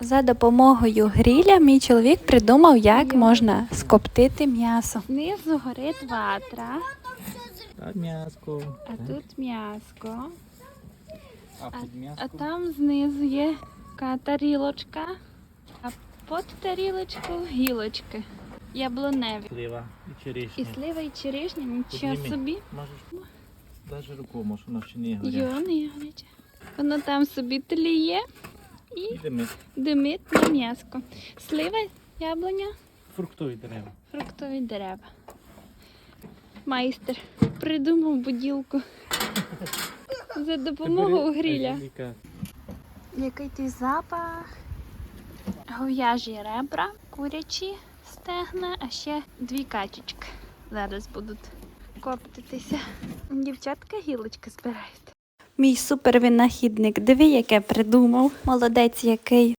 За допомогою гріля мій чоловік придумав, як можна скоптити м'ясо. Знизу горить ватра, Так, м'яско. а тут м'яско. А під А м'яско? там знизу є така тарілочка, а під тарілочкою гілочки. Яблуневі. Слива і І черешня. слива, і черешня, нічого Підніми. собі. Можеш навіть руку, може, воно ще не горять. Йони. Воно там собі тліє і Ідемо. димить на м'яско. Слива, яблуня, Фруктові дерева. фруктові дерева. Майстер придумав буділку за допомогою гриля. Який той запах? Говяжі ребра, курячі стегна, а ще дві качечки. Зараз будуть коптитися. Дівчатка гілочки збирають. Мій супервинахідник, диви, яке придумав. Молодець який.